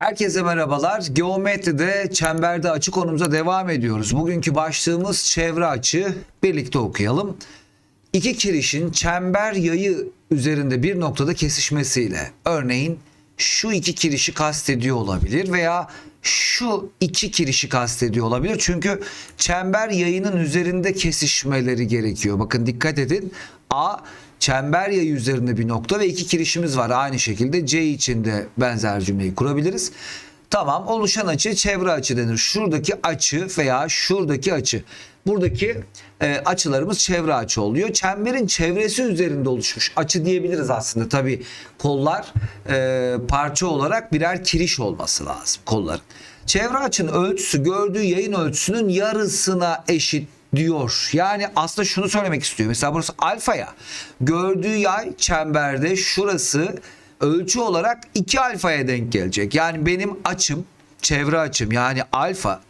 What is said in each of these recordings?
Herkese merhabalar. Geometride çemberde açı konumuza devam ediyoruz. Bugünkü başlığımız çevre açı. Birlikte okuyalım. İki kirişin çember yayı üzerinde bir noktada kesişmesiyle örneğin şu iki kirişi kastediyor olabilir veya şu iki kirişi kastediyor olabilir. Çünkü çember yayının üzerinde kesişmeleri gerekiyor. Bakın dikkat edin. A çember yayı üzerinde bir nokta ve iki kirişimiz var. Aynı şekilde C için de benzer cümleyi kurabiliriz. Tamam oluşan açı çevre açı denir. Şuradaki açı veya şuradaki açı. Buradaki e, açılarımız çevre açı oluyor. Çemberin çevresi üzerinde oluşmuş açı diyebiliriz aslında. Tabi kollar e, parça olarak birer kiriş olması lazım kolların. Çevre açının ölçüsü gördüğü yayın ölçüsünün yarısına eşit diyor. Yani aslında şunu söylemek istiyor. Mesela burası alfaya. Gördüğü yay çemberde şurası ölçü olarak 2 alfaya denk gelecek. Yani benim açım, çevre açım yani alfa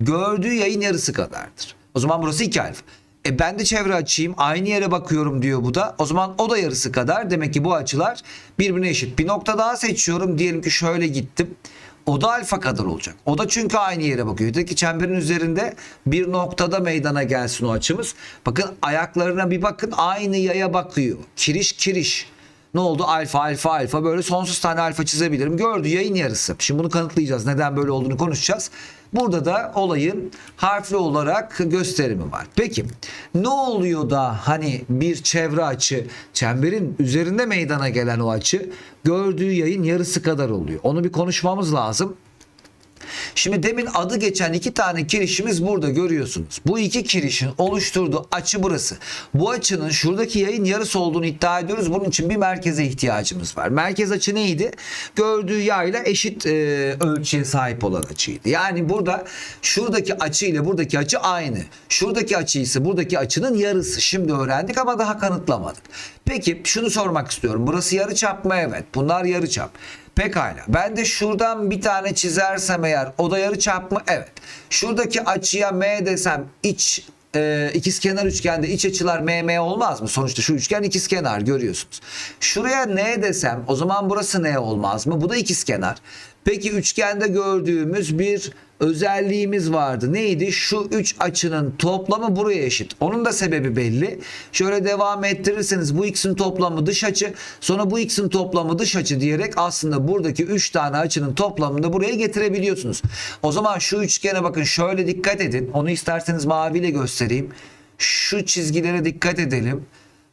gördüğü yayın yarısı kadardır. O zaman burası 2 alfa. E ben de çevre açayım aynı yere bakıyorum diyor bu da. O zaman o da yarısı kadar. Demek ki bu açılar birbirine eşit. Bir nokta daha seçiyorum. Diyelim ki şöyle gittim. O da alfa kadar olacak. O da çünkü aynı yere bakıyor. Öteki çemberin üzerinde bir noktada meydana gelsin o açımız. Bakın ayaklarına bir bakın aynı yaya bakıyor. Kiriş kiriş. Ne oldu? Alfa alfa alfa böyle sonsuz tane alfa çizebilirim. Gördü yayın yarısı. Şimdi bunu kanıtlayacağız. Neden böyle olduğunu konuşacağız. Burada da olayın harfli olarak gösterimi var. Peki ne oluyor da hani bir çevre açı çemberin üzerinde meydana gelen o açı gördüğü yayın yarısı kadar oluyor. Onu bir konuşmamız lazım. Şimdi demin adı geçen iki tane kirişimiz burada görüyorsunuz. Bu iki kirişin oluşturduğu açı burası. Bu açının şuradaki yayın yarısı olduğunu iddia ediyoruz. Bunun için bir merkeze ihtiyacımız var. Merkez açı neydi? Gördüğü yayla eşit e, ölçüye sahip olan açıydı. Yani burada şuradaki açı ile buradaki açı aynı. Şuradaki açı ise buradaki açının yarısı. Şimdi öğrendik ama daha kanıtlamadık. Peki şunu sormak istiyorum. Burası yarı çap mı? Evet. Bunlar yarı çap. Pekala. Ben de şuradan bir tane çizersem eğer o da yarı çap mı? Evet. Şuradaki açıya M desem iç e, ikizkenar üçgende iç açılar MM olmaz mı? Sonuçta şu üçgen ikizkenar görüyorsunuz. Şuraya N desem o zaman burası N olmaz mı? Bu da ikizkenar. Peki üçgende gördüğümüz bir özelliğimiz vardı. Neydi? Şu üç açının toplamı buraya eşit. Onun da sebebi belli. Şöyle devam ettirirseniz bu x'in toplamı dış açı, sonra bu x'in toplamı dış açı diyerek aslında buradaki üç tane açının toplamını da buraya getirebiliyorsunuz. O zaman şu üçgene bakın şöyle dikkat edin. Onu isterseniz maviyle göstereyim. Şu çizgilere dikkat edelim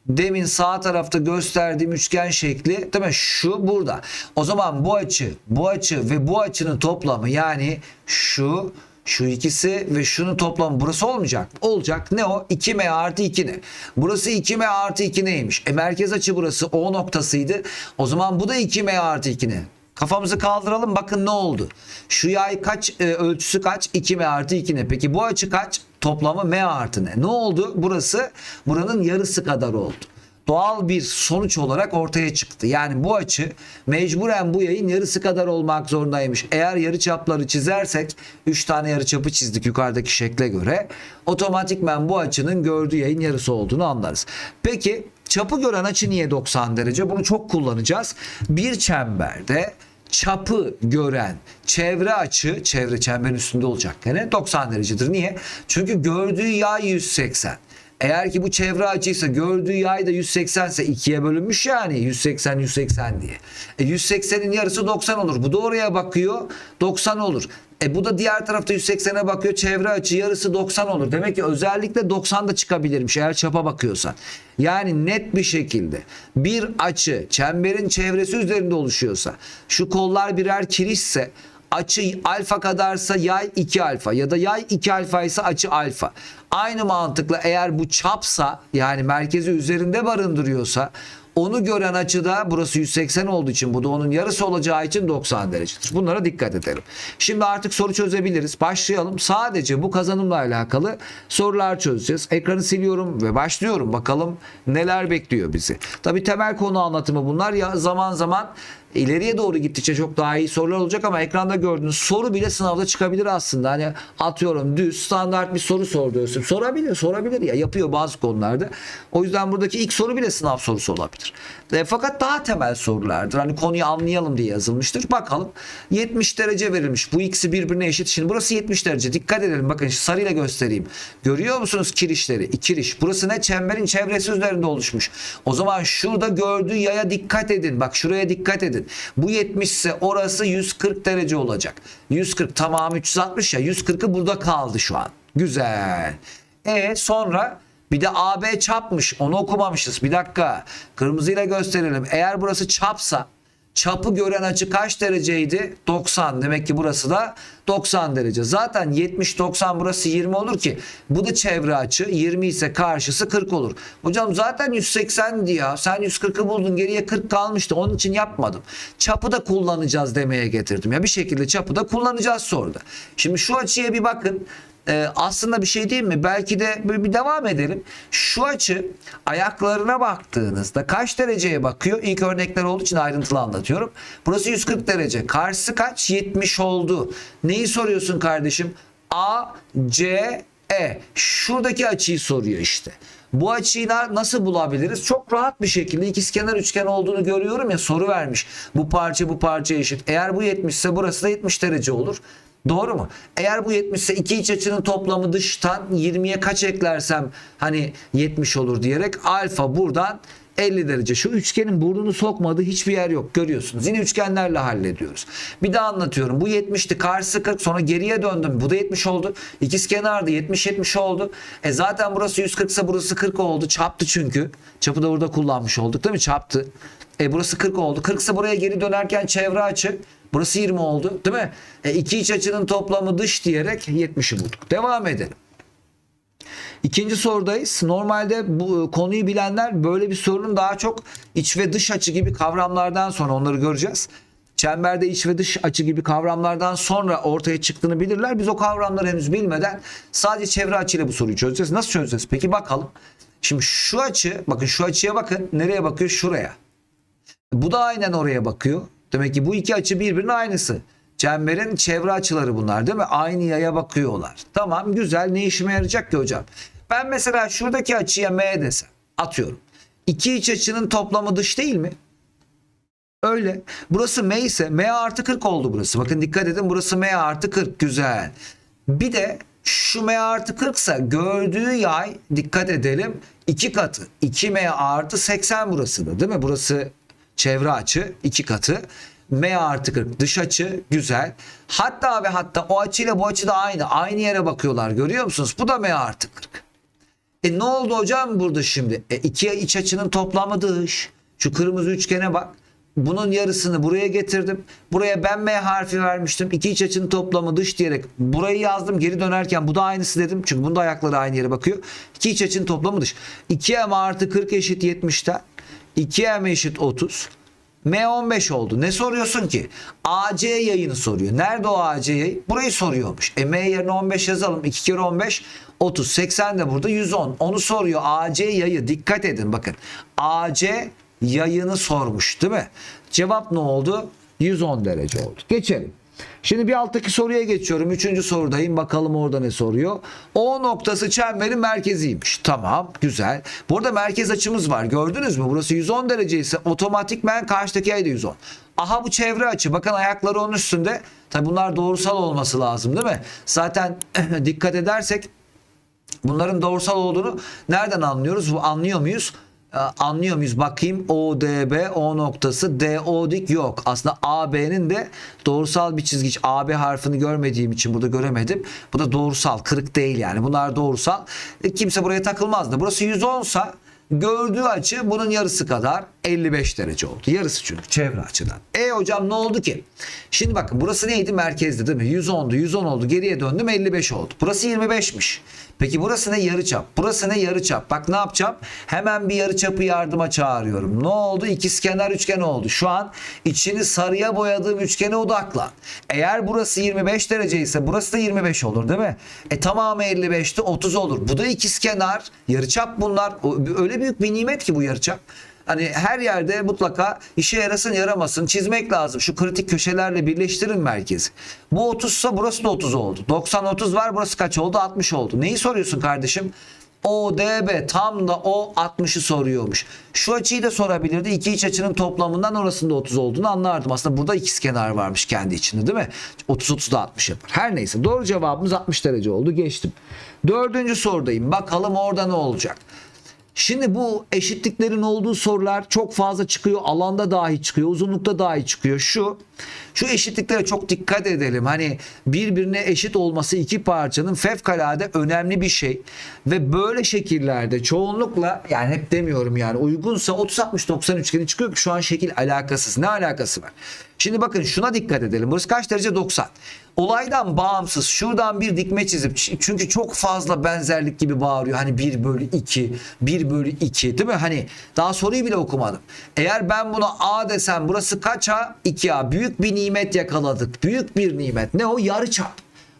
demin sağ tarafta gösterdiğim üçgen şekli değil mi? Şu burada. O zaman bu açı, bu açı ve bu açının toplamı yani şu şu ikisi ve şunun toplamı burası olmayacak. Olacak. Ne o? 2m artı 2 ne? Burası 2m artı 2 neymiş? E merkez açı burası O noktasıydı. O zaman bu da 2m artı 2 ne? Kafamızı kaldıralım bakın ne oldu. Şu yay kaç e, ölçüsü kaç? 2m artı 2 ne? Peki bu açı kaç? Toplamı m artı ne? Ne oldu? Burası buranın yarısı kadar oldu doğal bir sonuç olarak ortaya çıktı. Yani bu açı mecburen bu yayın yarısı kadar olmak zorundaymış. Eğer yarı çapları çizersek 3 tane yarı çapı çizdik yukarıdaki şekle göre otomatikmen bu açının gördüğü yayın yarısı olduğunu anlarız. Peki çapı gören açı niye 90 derece? Bunu çok kullanacağız. Bir çemberde çapı gören çevre açı çevre çemberin üstünde olacak gene 90 derecedir. Niye? Çünkü gördüğü yay 180. Eğer ki bu çevre açıysa gördüğü yay da 180 ise ikiye bölünmüş yani 180 180 diye. E 180'in yarısı 90 olur. Bu da oraya bakıyor 90 olur. E bu da diğer tarafta 180'e bakıyor. Çevre açı yarısı 90 olur. Demek ki özellikle 90'da çıkabilirmiş eğer çapa bakıyorsan. Yani net bir şekilde bir açı çemberin çevresi üzerinde oluşuyorsa şu kollar birer kirişse açı alfa kadarsa yay 2 alfa ya da yay 2 alfa ise açı alfa. Aynı mantıkla eğer bu çapsa yani merkezi üzerinde barındırıyorsa onu gören açıda burası 180 olduğu için bu da onun yarısı olacağı için 90 derecedir. Bunlara dikkat edelim. Şimdi artık soru çözebiliriz. Başlayalım. Sadece bu kazanımla alakalı sorular çözeceğiz. Ekranı siliyorum ve başlıyorum. Bakalım neler bekliyor bizi. Tabi temel konu anlatımı bunlar. Ya zaman zaman ileriye doğru gittikçe çok daha iyi sorular olacak ama ekranda gördüğünüz soru bile sınavda çıkabilir aslında. Hani atıyorum düz standart bir soru sor diyorsun. Sorabilir, sorabilir ya. Yapıyor bazı konularda. O yüzden buradaki ilk soru bile sınav sorusu olabilir. E, fakat daha temel sorulardır. Hani konuyu anlayalım diye yazılmıştır. Bakalım 70 derece verilmiş. Bu ikisi birbirine eşit. Şimdi burası 70 derece. Dikkat edelim. Bakın sarıyla göstereyim. Görüyor musunuz kirişleri? Kiriş. Burası ne? Çemberin çevresi üzerinde oluşmuş. O zaman şurada gördüğü yaya dikkat edin. Bak şuraya dikkat edin. Bu 70 ise orası 140 derece olacak. 140 tamam 360 ya. 140'ı burada kaldı şu an. Güzel. E sonra bir de AB çapmış. Onu okumamışız. Bir dakika. Kırmızıyla gösterelim. Eğer burası çapsa çapı gören açı kaç dereceydi? 90. Demek ki burası da 90 derece. Zaten 70 90 burası 20 olur ki bu da çevre açı 20 ise karşısı 40 olur. Hocam zaten 180 ya. Sen 140'ı buldun. Geriye 40 kalmıştı. Onun için yapmadım. Çapı da kullanacağız demeye getirdim. Ya bir şekilde çapı da kullanacağız soruda. Şimdi şu açıya bir bakın. Ee, aslında bir şey değil mi? Belki de bir, bir devam edelim. Şu açı ayaklarına baktığınızda kaç dereceye bakıyor? İlk örnekler olduğu için ayrıntılı anlatıyorum. Burası 140 derece. Karşısı kaç? 70 oldu. Neyi soruyorsun kardeşim? A, C, E. Şuradaki açıyı soruyor işte. Bu açıyı na- nasıl bulabiliriz? Çok rahat bir şekilde ikizkenar üçgen olduğunu görüyorum ya soru vermiş. Bu parça bu parça eşit. Eğer bu 70 ise burası da 70 derece olur. Doğru mu? Eğer bu 70 ise iki iç açının toplamı dıştan 20'ye kaç eklersem hani 70 olur diyerek alfa buradan 50 derece. Şu üçgenin burnunu sokmadığı hiçbir yer yok. Görüyorsunuz. Yine üçgenlerle hallediyoruz. Bir daha anlatıyorum. Bu 70'ti. Karşısı 40. Sonra geriye döndüm. Bu da 70 oldu. İkiz kenardı. 70-70 oldu. E zaten burası 140 ise burası 40 oldu. Çaptı çünkü. Çapı da burada kullanmış olduk değil mi? Çaptı. E burası 40 oldu. 40 ise buraya geri dönerken çevre açı. Burası 20 oldu değil mi? E iki iç açının toplamı dış diyerek 70'i bulduk. Devam edelim. İkinci sorudayız. Normalde bu konuyu bilenler böyle bir sorunun daha çok iç ve dış açı gibi kavramlardan sonra onları göreceğiz. Çemberde iç ve dış açı gibi kavramlardan sonra ortaya çıktığını bilirler. Biz o kavramları henüz bilmeden sadece çevre açıyla bu soruyu çözeceğiz. Nasıl çözeceğiz? Peki bakalım. Şimdi şu açı, bakın şu açıya bakın. Nereye bakıyor? Şuraya. Bu da aynen oraya bakıyor. Demek ki bu iki açı birbirinin aynısı. Çemberin çevre açıları bunlar değil mi? Aynı yaya bakıyorlar. Tamam güzel ne işime yarayacak ki hocam? Ben mesela şuradaki açıya M desem atıyorum. İki iç açının toplamı dış değil mi? Öyle. Burası M ise M artı 40 oldu burası. Bakın dikkat edin burası M artı 40 güzel. Bir de şu M artı 40 ise gördüğü yay dikkat edelim iki katı. 2M artı 80 burası da değil mi? Burası çevre açı iki katı. M artı 40 dış açı güzel. Hatta ve hatta o açıyla bu açı da aynı. Aynı yere bakıyorlar görüyor musunuz? Bu da M artı 40. E ne oldu hocam burada şimdi? E iki iç açının toplamı dış. Şu kırmızı üçgene bak. Bunun yarısını buraya getirdim. Buraya ben M harfi vermiştim. İki iç açının toplamı dış diyerek burayı yazdım. Geri dönerken bu da aynısı dedim. Çünkü bunda ayakları aynı yere bakıyor. İki iç açının toplamı dış. 2M artı 40 eşit 70'ten. 2M eşit 30. M 15 oldu. Ne soruyorsun ki? AC yayını soruyor. Nerede o AC yayı? Burayı soruyormuş. E M yerine 15 yazalım. 2 kere 15 30. 80 de burada 110. Onu soruyor. AC yayı. Dikkat edin bakın. AC yayını sormuş değil mi? Cevap ne oldu? 110 derece oldu. Geçelim. Şimdi bir alttaki soruya geçiyorum. Üçüncü sorudayım. Bakalım orada ne soruyor. O noktası çemberin merkeziymiş. Tamam güzel. Burada merkez açımız var. Gördünüz mü? Burası 110 derece ise otomatikmen karşıdaki ay da 110. Aha bu çevre açı. Bakın ayakları onun üstünde. Tabi bunlar doğrusal olması lazım değil mi? Zaten dikkat edersek bunların doğrusal olduğunu nereden anlıyoruz? Bu anlıyor muyuz? Ee, Anlıyor muyuz? Bakayım ODB O noktası DO dik yok. Aslında AB'nin de doğrusal bir çizgi. Hiç AB harfini görmediğim için burada göremedim. Bu da doğrusal. Kırık değil yani. Bunlar doğrusal. E, Kimse buraya takılmazdı. Burası 110 sa gördüğü açı bunun yarısı kadar 55 derece oldu. Yarısı çünkü çevre açıdan. E hocam ne oldu ki? Şimdi bakın burası neydi? Merkezdi değil mi? 110'du. 110 oldu. Geriye döndüm 55 oldu. Burası 25'miş. Peki burası ne yarıçap? Burası ne yarıçap? Bak ne yapacağım? Hemen bir yarıçapı yardıma çağırıyorum. Ne oldu? İkizkenar üçgen oldu. Şu an içini sarıya boyadığım üçgene odaklan. Eğer burası 25 derece ise burası da 25 olur değil mi? E tamamı 55'ti 30 olur. Bu da ikizkenar. Yarıçap bunlar. O- Öyle büyük bir nimet ki bu yarıçap. Hani her yerde mutlaka işe yarasın yaramasın çizmek lazım. Şu kritik köşelerle birleştirin merkezi. Bu 30 ise burası da 30 oldu. 90 30 var burası kaç oldu? 60 oldu. Neyi soruyorsun kardeşim? ODB tam da o 60'ı soruyormuş. Şu açıyı da sorabilirdi. İki iç açının toplamından orasında 30 olduğunu anlardım. Aslında burada ikizkenar varmış kendi içinde değil mi? 30 30 da 60 yapar. Her neyse doğru cevabımız 60 derece oldu. Geçtim. Dördüncü sorudayım. Bakalım orada ne olacak? Şimdi bu eşitliklerin olduğu sorular çok fazla çıkıyor. Alanda dahi çıkıyor. Uzunlukta dahi çıkıyor. Şu şu eşitliklere çok dikkat edelim. Hani birbirine eşit olması iki parçanın fevkalade önemli bir şey. Ve böyle şekillerde çoğunlukla yani hep demiyorum yani uygunsa 30-60-90 üçgeni çıkıyor ki şu an şekil alakasız. Ne alakası var? Şimdi bakın şuna dikkat edelim. Burası kaç derece? 90. Olaydan bağımsız şuradan bir dikme çizip çünkü çok fazla benzerlik gibi bağırıyor. Hani 1 bölü 2, 1 bölü 2 değil mi? Hani daha soruyu bile okumadım. Eğer ben buna A desem burası kaç A? 2A. Büyük bir nimet yakaladık. Büyük bir nimet. Ne o? Yarıçap.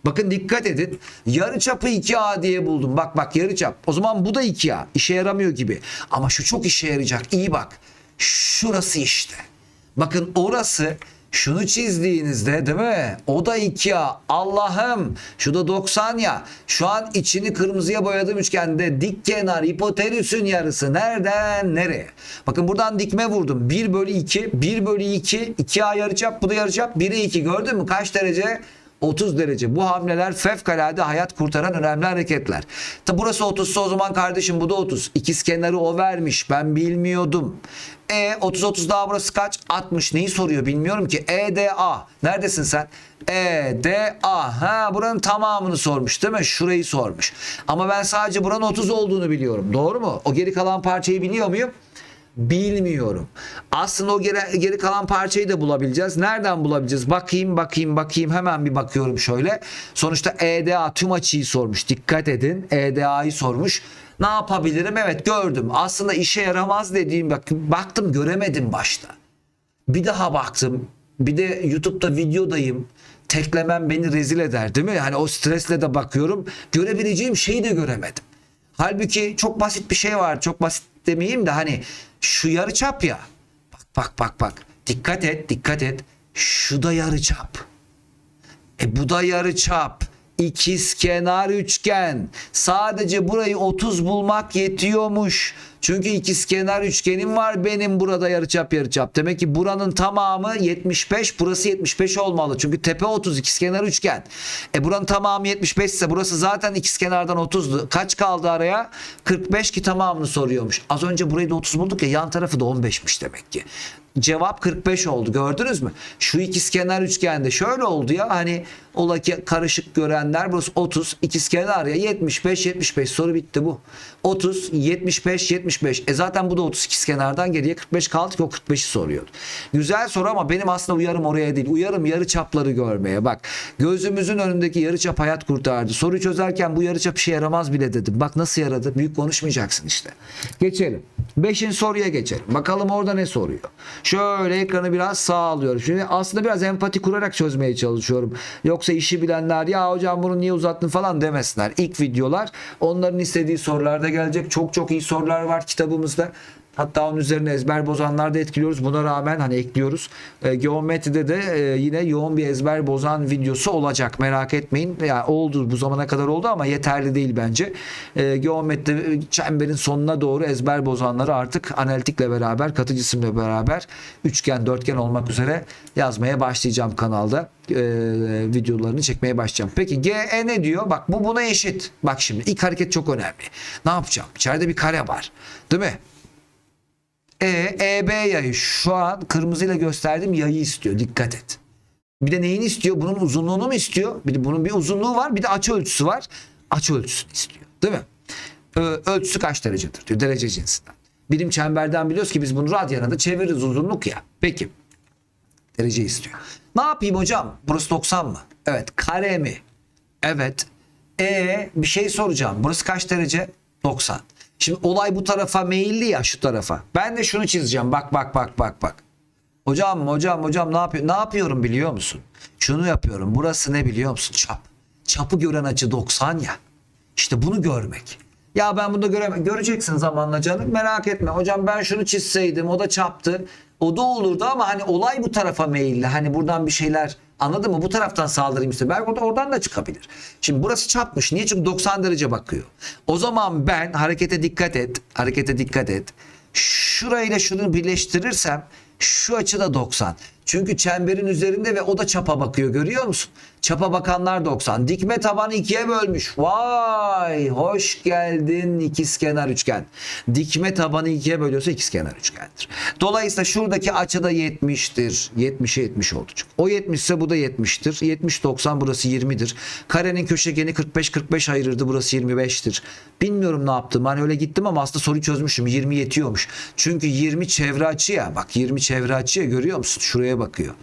Bakın dikkat edin. Yarıçapı 2A diye buldum. Bak bak yarıçap. O zaman bu da 2A. İşe yaramıyor gibi. Ama şu çok işe yarayacak. İyi bak. Şurası işte. Bakın orası şunu çizdiğinizde değil mi? O da 2A. Allah'ım şu da 90 ya. Şu an içini kırmızıya boyadığım üçgende dik kenar hipotenüsün yarısı nereden nereye? Bakın buradan dikme vurdum. 1 bölü 2, 1 bölü 2, 2A yarıçap bu da yarıçap. 1'e 2 gördün mü? Kaç derece? 30 derece. Bu hamleler fevkalade hayat kurtaran önemli hareketler. Tabi burası 30 ise o zaman kardeşim bu da 30. İkiz kenarı o vermiş. Ben bilmiyordum. E 30 30 daha burası kaç? 60. Neyi soruyor bilmiyorum ki. EDA. Neredesin sen? EDA. Ha buranın tamamını sormuş değil mi? Şurayı sormuş. Ama ben sadece buranın 30 olduğunu biliyorum. Doğru mu? O geri kalan parçayı biliyor muyum? Bilmiyorum. Aslında o geri, geri kalan parçayı da bulabileceğiz. Nereden bulabileceğiz? Bakayım bakayım bakayım hemen bir bakıyorum şöyle. Sonuçta EDA tüm açıyı sormuş. Dikkat edin. EDA'yı sormuş. Ne yapabilirim? Evet gördüm. Aslında işe yaramaz dediğim bak baktım göremedim başta. Bir daha baktım. Bir de YouTube'da videodayım. Teklemem beni rezil eder değil mi? Hani o stresle de bakıyorum. Görebileceğim şeyi de göremedim. Halbuki çok basit bir şey var. Çok basit demeyeyim de hani şu yarıçap ya. Bak bak bak bak. Dikkat et, dikkat et. Şu da yarıçap. E bu da yarıçap. İkiz kenar üçgen. Sadece burayı 30 bulmak yetiyormuş. Çünkü ikiz kenar üçgenim var benim burada yarıçap yarıçap. Demek ki buranın tamamı 75, burası 75 olmalı. Çünkü tepe 30 ikiz kenar üçgen. E buranın tamamı 75 ise burası zaten ikiz kenardan 30'du. Kaç kaldı araya? 45 ki tamamını soruyormuş. Az önce burayı da 30 bulduk ya yan tarafı da 15'miş demek ki. Cevap 45 oldu gördünüz mü? Şu ikizkenar üçgende şöyle oldu ya hani ola ki karışık görenler burası 30 ikizkenar ya 75 75 soru bitti bu. 30 75 75 e zaten bu da 30 ikizkenardan geriye 45 kaldı ki o 45'i soruyordu. Güzel soru ama benim aslında uyarım oraya değil. Uyarım yarı çapları görmeye bak. Gözümüzün önündeki yarı çap hayat kurtardı. Soruyu çözerken bu yarı çap işe yaramaz bile dedim. Bak nasıl yaradı? Büyük konuşmayacaksın işte. Geçelim. Beşinci soruya geçelim. Bakalım orada ne soruyor. Şöyle ekranı biraz sağ alıyorum. Şimdi aslında biraz empati kurarak çözmeye çalışıyorum. Yoksa işi bilenler ya hocam bunu niye uzattın falan demesinler. İlk videolar onların istediği sorularda gelecek. Çok çok iyi sorular var kitabımızda. Hatta onun üzerine ezber bozanlar da etkiliyoruz. Buna rağmen hani ekliyoruz. E, geometride de e, yine yoğun bir ezber bozan videosu olacak. Merak etmeyin. Yani oldu bu zamana kadar oldu ama yeterli değil bence. E, geometride çemberin sonuna doğru ezber bozanları artık analitikle beraber, katı cisimle beraber üçgen, dörtgen olmak üzere yazmaya başlayacağım kanalda. E, videolarını çekmeye başlayacağım. Peki GE ne diyor? Bak bu buna eşit. Bak şimdi ilk hareket çok önemli. Ne yapacağım? İçeride bir kare var. Değil mi? E, EB yayı şu an kırmızıyla gösterdiğim yayı istiyor. Dikkat et. Bir de neyini istiyor? Bunun uzunluğunu mu istiyor? Bir de bunun bir uzunluğu var. Bir de açı ölçüsü var. Açı ölçüsünü istiyor. Değil mi? Ö- ölçüsü kaç derecedir diyor. Derece cinsinden. Birim çemberden biliyoruz ki biz bunu radyana da çeviririz uzunluk ya. Peki. Derece istiyor. Ne yapayım hocam? Burası 90 mı? Evet. Kare mi? Evet. E bir şey soracağım. Burası kaç derece? 90. Şimdi olay bu tarafa meyilli ya şu tarafa. Ben de şunu çizeceğim. Bak bak bak bak bak. Hocam hocam hocam ne yapıyor? Ne yapıyorum biliyor musun? Şunu yapıyorum. Burası ne biliyor musun? Çap. Çapı gören açı 90 ya. İşte bunu görmek. Ya ben bunu göremem. Göreceksin zamanla canım. Merak etme. Hocam ben şunu çizseydim o da çaptı. O da olurdu ama hani olay bu tarafa meyilli. Hani buradan bir şeyler anladın mı? Bu taraftan saldırayım o da oradan da çıkabilir. Şimdi burası çapmış. Niye? Çünkü 90 derece bakıyor. O zaman ben harekete dikkat et. Harekete dikkat et. Şurayla şunu birleştirirsem şu açı da 90. Çünkü çemberin üzerinde ve o da çapa bakıyor görüyor musun? Çapa bakanlar 90. Dikme tabanı ikiye bölmüş. Vay hoş geldin ikizkenar üçgen. Dikme tabanı ikiye bölüyorsa ikizkenar üçgendir. Dolayısıyla şuradaki açı da 70'tir. 70'e 70 oldu. O 70 ise bu da 70'tir. 70 90 burası 20'dir. Karenin köşegeni 45 45 ayırırdı burası 25'tir. Bilmiyorum ne yaptım. Hani öyle gittim ama aslında soruyu çözmüşüm. 20 yetiyormuş. Çünkü 20 çevre açı ya. Bak 20 çevre açı ya görüyor musun? Şuraya bakıyor.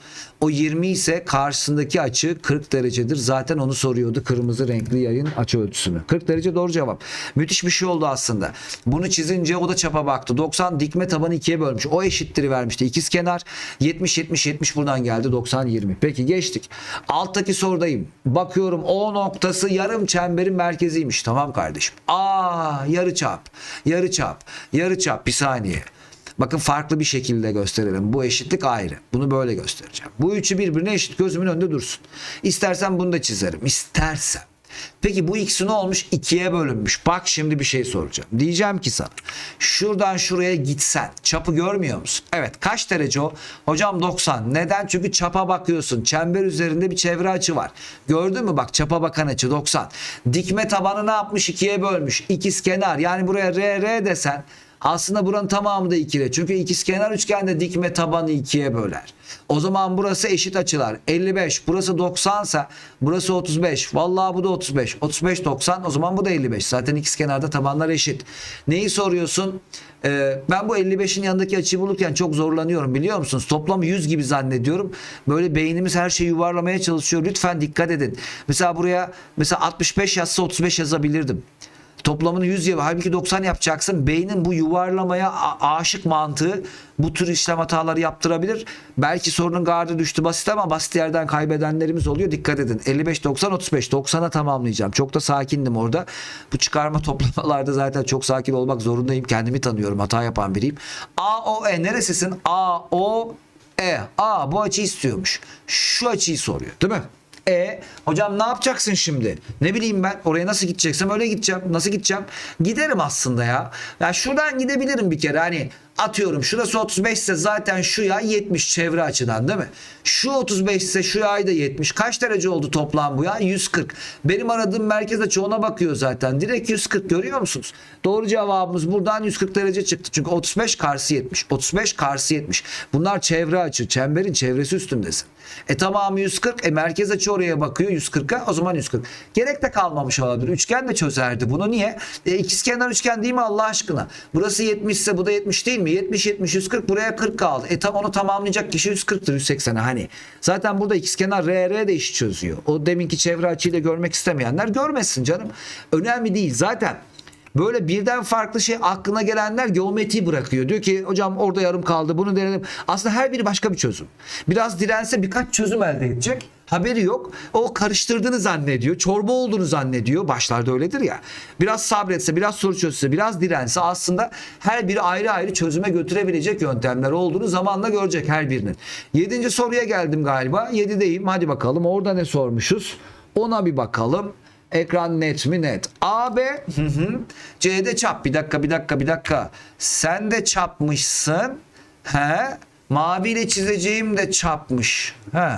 O 20 ise karşısındaki açı 40 derecedir. Zaten onu soruyordu kırmızı renkli yayın açı ölçüsünü. 40 derece doğru cevap. Müthiş bir şey oldu aslında. Bunu çizince o da çapa baktı. 90 dikme tabanı ikiye bölmüş. O eşitleri vermişti. İkiz kenar 70 70 70 buradan geldi 90 20. Peki geçtik. Alttaki sorudayım. Bakıyorum o noktası yarım çemberin merkeziymiş. Tamam kardeşim. Aa yarı çap. Yarı çap. Yarı çap bir saniye. Bakın farklı bir şekilde gösterelim. Bu eşitlik ayrı. Bunu böyle göstereceğim. Bu üçü birbirine eşit gözümün önünde dursun. İstersen bunu da çizerim. İstersen. Peki bu ikisi ne olmuş? İkiye bölünmüş. Bak şimdi bir şey soracağım. Diyeceğim ki sana. Şuradan şuraya gitsen çapı görmüyor musun? Evet. Kaç derece o? Hocam 90. Neden? Çünkü çapa bakıyorsun. Çember üzerinde bir çevre açı var. Gördün mü? Bak çapa bakan açı 90. Dikme tabanı ne yapmış? İkiye bölmüş. İkiz kenar. Yani buraya R R desen aslında buranın tamamı da ikili. Çünkü ikizkenar üçgende dikme tabanı ikiye böler. O zaman burası eşit açılar. 55. Burası 90 ise burası 35. Vallahi bu da 35. 35 90 o zaman bu da 55. Zaten ikizkenarda tabanlar eşit. Neyi soruyorsun? Ee, ben bu 55'in yanındaki açıyı bulurken çok zorlanıyorum biliyor musunuz? Toplam 100 gibi zannediyorum. Böyle beynimiz her şeyi yuvarlamaya çalışıyor. Lütfen dikkat edin. Mesela buraya mesela 65 yazsa 35 yazabilirdim. Toplamını 100 yap. Halbuki 90 yapacaksın. Beynin bu yuvarlamaya aşık mantığı bu tür işlem hataları yaptırabilir. Belki sorunun gardı düştü basit ama basit yerden kaybedenlerimiz oluyor. Dikkat edin. 55 90 35 90'a tamamlayacağım. Çok da sakindim orada. Bu çıkarma toplamalarda zaten çok sakin olmak zorundayım. Kendimi tanıyorum. Hata yapan biriyim. A O E neresisin? A O E. A bu açıyı istiyormuş. Şu açıyı soruyor. Değil mi? E hocam ne yapacaksın şimdi? Ne bileyim ben oraya nasıl gideceksem öyle gideceğim. Nasıl gideceğim? Giderim aslında ya. Ya şuradan gidebilirim bir kere. Hani atıyorum şurası 35 ise zaten şu yay 70 çevre açıdan değil mi? Şu 35 ise şu yay da 70. Kaç derece oldu toplam bu ya? 140. Benim aradığım merkez açı ona bakıyor zaten. Direkt 140 görüyor musunuz? Doğru cevabımız buradan 140 derece çıktı. Çünkü 35 karşı 70. 35 karşı 70. Bunlar çevre açı. Çemberin çevresi üstündesin. E tamamı 140. E merkez açı oraya bakıyor 140'a. O zaman 140. Gerek de kalmamış olabilir. Üçgen de çözerdi bunu. Niye? E, ikizkenar üçgen değil mi Allah aşkına? Burası 70 ise bu da 70 değil mi? 70 70 140 buraya 40 kaldı. E tam onu tamamlayacak kişi 140'tır 180'e hani. Zaten burada ikizkenar RR de işi çözüyor. O deminki çevre açıyı da görmek istemeyenler görmesin canım. Önemli değil. Zaten Böyle birden farklı şey aklına gelenler geometri bırakıyor. Diyor ki hocam orada yarım kaldı bunu denedim. Aslında her biri başka bir çözüm. Biraz dirense birkaç çözüm elde edecek. Haberi yok. O karıştırdığını zannediyor. Çorba olduğunu zannediyor. Başlarda öyledir ya. Biraz sabretse, biraz soru çözse, biraz dirense aslında her biri ayrı ayrı çözüme götürebilecek yöntemler olduğunu zamanla görecek her birinin. Yedinci soruya geldim galiba. Yedideyim. Hadi bakalım orada ne sormuşuz? Ona bir bakalım. Ekran net mi net? AB hı hı. C'de çap. Bir dakika bir dakika bir dakika. Sen de çapmışsın. He? Maviyle çizeceğim de çapmış. He.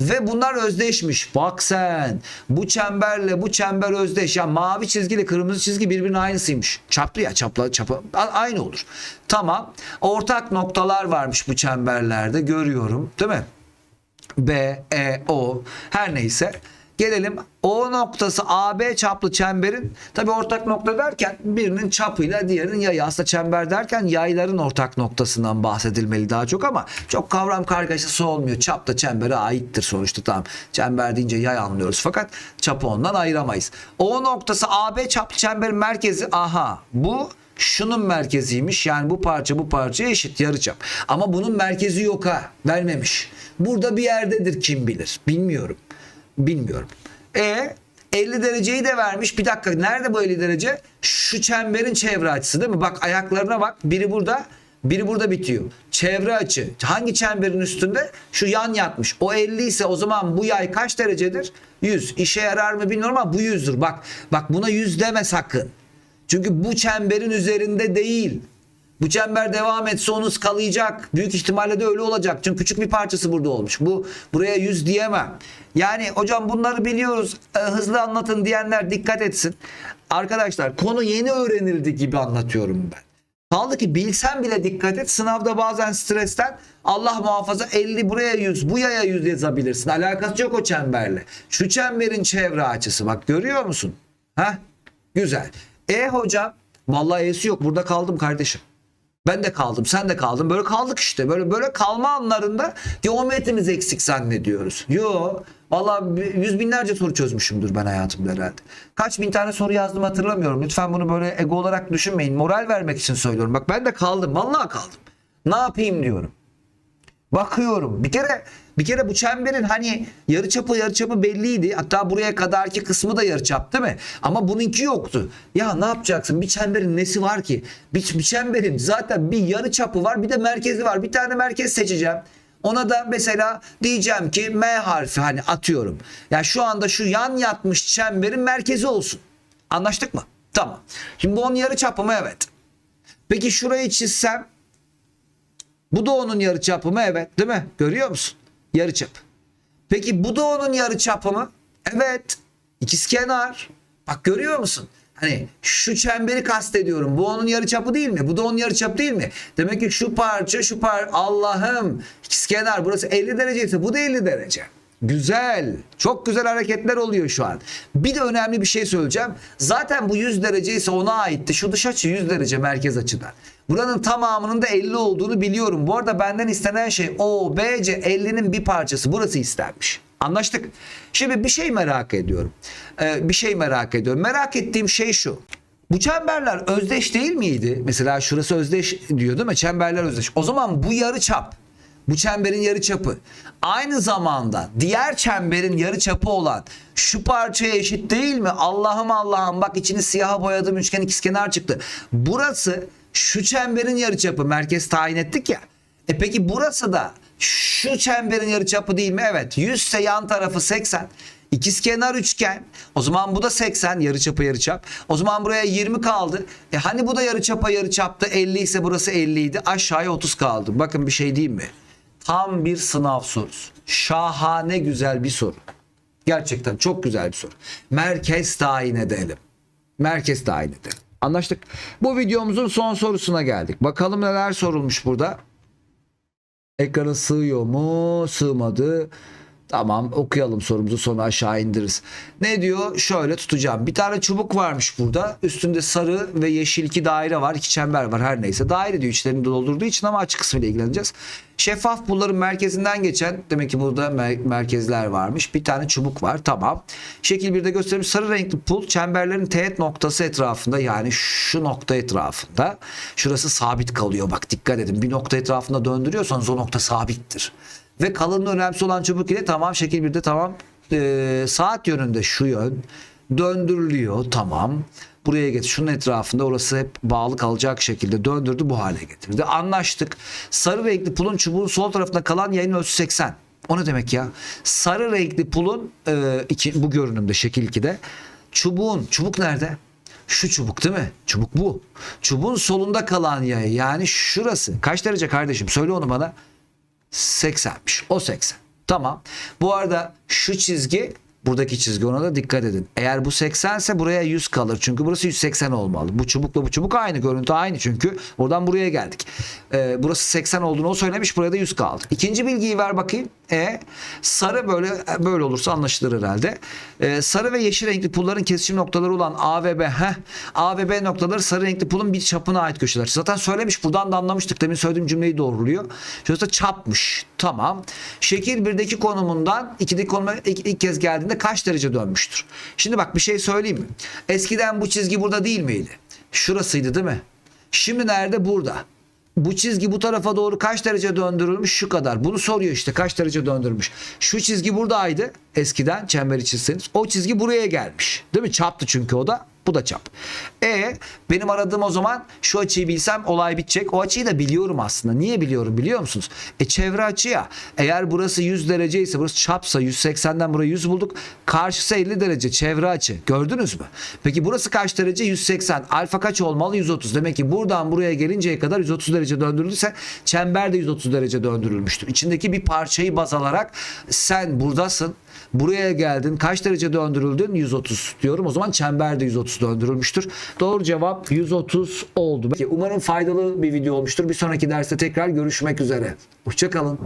Ve bunlar özdeşmiş. Bak sen. Bu çemberle bu çember özdeş. Ya mavi çizgiyle kırmızı çizgi birbirinin aynısıymış. Çaplı ya çapla çapa aynı olur. Tamam. Ortak noktalar varmış bu çemberlerde görüyorum. Değil mi? B, E, O her neyse. Gelelim O noktası AB çaplı çemberin tabi ortak nokta derken birinin çapıyla diğerinin yayı. Aslında çember derken yayların ortak noktasından bahsedilmeli daha çok ama çok kavram kargaşası olmuyor. Çap da çembere aittir sonuçta tamam. Çember deyince yay anlıyoruz fakat çapı ondan ayıramayız. O noktası AB çaplı çemberin merkezi aha bu şunun merkeziymiş. Yani bu parça bu parça eşit yarıçap. Ama bunun merkezi yok ha. Vermemiş. Burada bir yerdedir kim bilir. Bilmiyorum. Bilmiyorum. E 50 dereceyi de vermiş. Bir dakika nerede bu 50 derece? Şu çemberin çevre açısı değil mi? Bak ayaklarına bak. Biri burada, biri burada bitiyor. Çevre açı. Hangi çemberin üstünde? Şu yan yatmış. O 50 ise o zaman bu yay kaç derecedir? 100. İşe yarar mı bilmiyorum ama bu 100'dür. Bak bak buna 100 deme sakın. Çünkü bu çemberin üzerinde değil. Bu çember devam etse onu skalayacak. Büyük ihtimalle de öyle olacak. Çünkü küçük bir parçası burada olmuş. Bu buraya 100 diyemem. Yani hocam bunları biliyoruz. e, hızlı anlatın diyenler dikkat etsin. Arkadaşlar konu yeni öğrenildi gibi anlatıyorum ben. Kaldı ki bilsen bile dikkat et. Sınavda bazen stresten Allah muhafaza 50 buraya 100 bu yaya 100 yazabilirsin. Alakası yok o çemberle. Şu çemberin çevre açısı bak görüyor musun? Ha? Güzel. E hocam vallahi E'si yok burada kaldım kardeşim. Ben de kaldım, sen de kaldın. Böyle kaldık işte. Böyle böyle kalma anlarında geometrimiz eksik zannediyoruz. Yo, vallahi bir- yüz binlerce soru çözmüşümdür ben hayatımda herhalde. Kaç bin tane soru yazdım hatırlamıyorum. Lütfen bunu böyle ego olarak düşünmeyin. Moral vermek için söylüyorum. Bak ben de kaldım, vallahi kaldım. Ne yapayım diyorum. Bakıyorum. Bir kere bir kere bu çemberin hani yarıçapı yarıçapı belliydi. Hatta buraya kadarki kısmı da yarıçap değil mi? Ama bununki yoktu. Ya ne yapacaksın? Bir çemberin nesi var ki? Bir, bir çemberin zaten bir yarıçapı var, bir de merkezi var. Bir tane merkez seçeceğim. Ona da mesela diyeceğim ki M harfi hani atıyorum. Ya şu anda şu yan yatmış çemberin merkezi olsun. Anlaştık mı? Tamam. Şimdi bu onun yarıçapı mı? Evet. Peki şurayı çizsem bu da onun yarıçapı mı? Evet. Değil mi? Görüyor musun? Yarıçap. Peki bu da onun yarıçapı mı? Evet. İkizkenar. Bak görüyor musun? Hani şu çemberi kastediyorum. Bu onun yarıçapı değil mi? Bu da onun yarıçapı değil mi? Demek ki şu parça şu par Allah'ım ikizkenar burası 50 derece ise bu da 50 derece. Güzel. Çok güzel hareketler oluyor şu an. Bir de önemli bir şey söyleyeceğim. Zaten bu 100 derece ise ona aitti. Şu dış açı 100 derece merkez açıdan. Buranın tamamının da 50 olduğunu biliyorum. Bu arada benden istenen şey o BC 50'nin bir parçası. Burası istenmiş. Anlaştık. Şimdi bir şey merak ediyorum. Ee, bir şey merak ediyorum. Merak ettiğim şey şu. Bu çemberler özdeş değil miydi? Mesela şurası özdeş diyor değil mi? Çemberler özdeş. O zaman bu yarı çap bu çemberin yarı çapı. Aynı zamanda diğer çemberin yarı çapı olan şu parçaya eşit değil mi? Allah'ım Allah'ım bak içini siyaha boyadım üçgen ikizkenar çıktı. Burası şu çemberin yarı çapı. Merkez tayin ettik ya. E peki burası da şu çemberin yarı çapı değil mi? Evet. 100 ise yan tarafı 80. İkizkenar üçgen. O zaman bu da 80 yarıçapa yarıçap. O zaman buraya 20 kaldı. E hani bu da yarıçapa yarıçaptı 50 ise burası 50 idi. Aşağıya 30 kaldı. Bakın bir şey diyeyim mi? Tam bir sınav sorusu. Şahane güzel bir soru. Gerçekten çok güzel bir soru. Merkez tayin edelim. Merkez tayin edelim. Anlaştık. Bu videomuzun son sorusuna geldik. Bakalım neler sorulmuş burada. Ekrana sığıyor mu? Sığmadı. Tamam okuyalım sorumuzu sonra aşağı indiririz. Ne diyor? Şöyle tutacağım. Bir tane çubuk varmış burada. Üstünde sarı ve yeşil iki daire var. iki çember var her neyse. Daire diyor içlerini doldurduğu için ama açık kısmıyla ilgileneceğiz. Şeffaf pulların merkezinden geçen demek ki burada mer- merkezler varmış. Bir tane çubuk var. Tamam. Şekil 1'de gösterilmiş sarı renkli pul çemberlerin teğet noktası etrafında yani şu nokta etrafında. Şurası sabit kalıyor. Bak dikkat edin. Bir nokta etrafında döndürüyorsanız o nokta sabittir. Ve kalınlığı önemli olan çubuk ile tamam şekil 1'de tamam Ee, saat yönünde şu yön döndürülüyor tamam. Buraya getir. Şunun etrafında orası hep bağlı kalacak şekilde döndürdü bu hale getirdi. Anlaştık. Sarı renkli pulun çubuğun sol tarafında kalan yayın ölçüsü 80. O ne demek ya? Sarı renkli pulun e, iki, bu görünümde şekil 2'de çubuğun çubuk nerede? Şu çubuk değil mi? Çubuk bu. Çubuğun solunda kalan yay yani şurası. Kaç derece kardeşim? Söyle onu bana. 80'miş. O 80. Tamam. Bu arada şu çizgi buradaki çizgi ona da dikkat edin. Eğer bu 80 ise buraya 100 kalır. Çünkü burası 180 olmalı. Bu çubukla bu çubuk aynı. Görüntü aynı çünkü. Oradan buraya geldik. Ee, burası 80 olduğunu o söylemiş. Buraya da 100 kaldı. İkinci bilgiyi ver bakayım. E sarı böyle böyle olursa anlaşılır herhalde. Ee, sarı ve yeşil renkli pulların kesişim noktaları olan A ve B. Heh, A ve B noktaları sarı renkli pulun bir çapına ait köşeler. Zaten söylemiş. Buradan da anlamıştık. Demin söylediğim cümleyi doğruluyor. Şurası çapmış. Tamam. Şekil 1'deki konumundan 2'deki konuma ilk, ilk kez geldiğinde kaç derece dönmüştür? Şimdi bak bir şey söyleyeyim mi? Eskiden bu çizgi burada değil miydi? Şurasıydı değil mi? Şimdi nerede? Burada. Bu çizgi bu tarafa doğru kaç derece döndürülmüş? Şu kadar. Bunu soruyor işte kaç derece döndürülmüş. Şu çizgi buradaydı eskiden çemberi çizseniz. O çizgi buraya gelmiş. Değil mi? Çaptı çünkü o da. Bu da çap. E benim aradığım o zaman şu açıyı bilsem olay bitecek. O açıyı da biliyorum aslında. Niye biliyorum biliyor musunuz? E çevre açı ya. Eğer burası 100 derece ise burası çapsa 180'den burayı 100 bulduk. Karşısı 50 derece çevre açı. Gördünüz mü? Peki burası kaç derece? 180. Alfa kaç olmalı? 130. Demek ki buradan buraya gelinceye kadar 130 derece döndürülürse çember de 130 derece döndürülmüştür. İçindeki bir parçayı baz alarak sen buradasın. Buraya geldin. Kaç derece döndürüldün? 130 diyorum. O zaman çember de 130 döndürülmüştür. Doğru cevap 130 oldu. Umarım faydalı bir video olmuştur. Bir sonraki derste tekrar görüşmek üzere. Hoşçakalın.